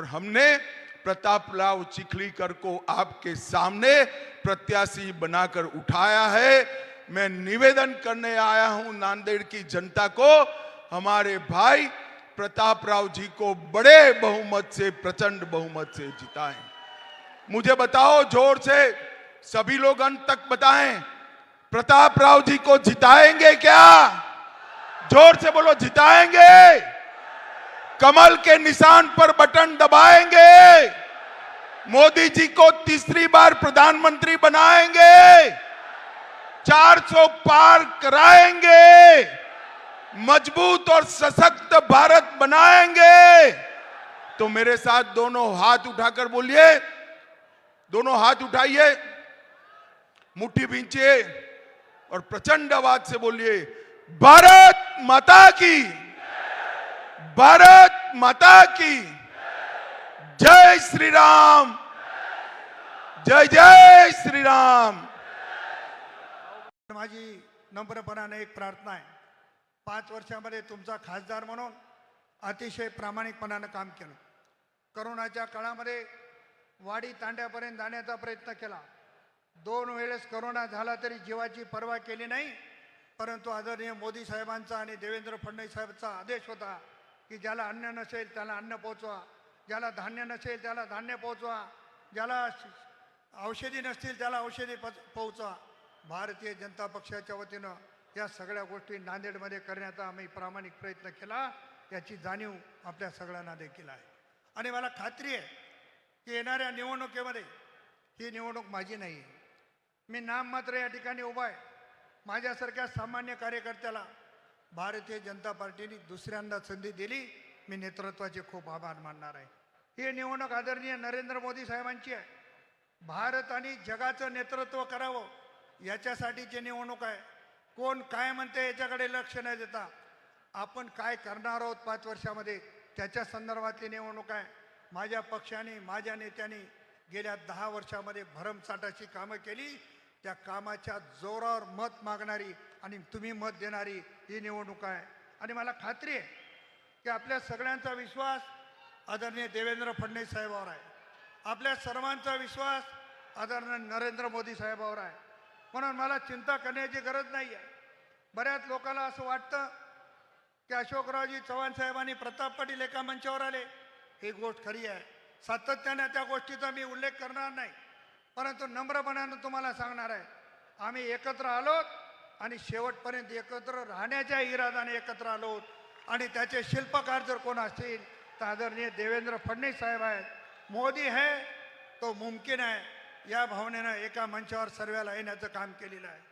और हमने प्रताप राव चिखलीकर को आपके सामने प्रत्याशी बनाकर उठाया है। मैं निवेदन करने आया हूँ नांदेड़ की जनता को, हमारे भाई प्रताप राव जी को बड़े बहुमत से, प्रचंड बहुमत से जिताएँ। मुझे बताओ, ज़ोर से सभी लोग अंत तक बताएँ, प्रताप राव जी को जिताएँगे क्या? ज़ोर से बोलो, जिताएँगे। कमल के निशान पर बटन दबाएँगे। मोदी जी को तीसरी बार प्रधानमंत्री बनाएँगे। 400 पार कराएँगे। मज़बूत और सशक्त भारत बनाएँगे। तो मेरे साथ दोनों हाथ उठाकर बोलिए। दोनों हाथ उठाइए। मुट्ठी भींचिए और प्रचंड आवाज़ से बोलिए, भारत माता की भारत माता की। जय श्री राम जय जय श्री राम माझी नम्रपणाने एक प्रार्थना आहे. पाच वर्षामध्ये तुमचा खासदार म्हणून अतिशय प्रामाणिकपणानं काम केलं. करोनाच्या काळामध्ये वाडी तांड्यापर्यंत जाण्याचा प्रयत्न केला. दोन वेळेस करोना झाला तरी जीवाची पर्वा केली नाही. परंतु आदरणीय मोदी साहेबांचा आणि देवेंद्र फडणवीस साहेबांचा आदेश होता. की ज्याला अन्न नसेल त्याला अन्न पोचवा. ज्याला धान्य नसेल त्याला धान्य पोचवा. ज्याला औषधी नसतील त्याला औषधी पच- पोहोचवा भारतीय जनता पक्षाच्या वतीनं या सगळ्या गोष्टी नांदेडमध्ये करण्याचा आम्ही प्रामाणिक प्रयत्न केला. याची जाणीव आपल्या सगळ्यांना देखील आहे. आणि मला खात्री आहे की येणाऱ्या निवडणुकीमध्ये ही निवडणूक माझी नाही आहे मी नाम मात्र या ठिकाणी उभा आहे. माझ्यासारख्या सामान्य कार्यकर्त्याला भारतीय जनता पार्टीने दुसऱ्यांदा संधी दिली. मी नेतृत्वाचे खूप आभार मानणार आहे. ही निवडणूक आदरणीय नरेंद्र मोदी साहेबांची आहे. भारत आणि जगाचं नेतृत्व करावं याच्यासाठीची निवडणूक आहे कोण काय म्हणते याच्याकडे लक्ष न देता आपण काय करणार आहोत पाच वर्षामध्ये त्याच्या संदर्भातली निवडणूक आहे. माझ्या पक्षाने माझ्या नेत्यांनी गेल्या दहा वर्षामध्ये भरमसाठाची कामं केली. त्या कामाच्या जोरावर मत मागणारी आणि तुम्ही मत देणारी ही निवडणूक आहे. आणि मला खात्री आहे की आपल्या सगळ्यांचा विश्वास आदरणीय देवेंद्र फडणवीस साहेबावर आहे. आपल्या सर्वांचा विश्वास आदरणीय नरेंद्र मोदी साहेबावर आहे. म्हणून मला चिंता करण्याची गरज नाही आहे. बऱ्याच लोकांना असं वाटतं की अशोकरावजी चव्हाण साहेबांनी प्रताप पाटील एका मंचावर आले. ही गोष्ट खरी आहे. सातत्याने त्या गोष्टीचा मी उल्लेख करणार नाही. परंतु नम्रपणानं तुम्हाला सांगणार आहे आम्ही एकत्र आलोत आणि शेवटपर्यंत एकत्र राहण्याच्या इरादाने एकत्र आलोत आणि त्याचे शिल्पकार जर कोण असतील तर आदरणीय देवेंद्र फडणवीस साहेब आहेत. मोदी आहे तो मुमकिन आहे. या भावनेनं एका मंचावर सर्व्याला येण्याचं काम केलेलं आहे.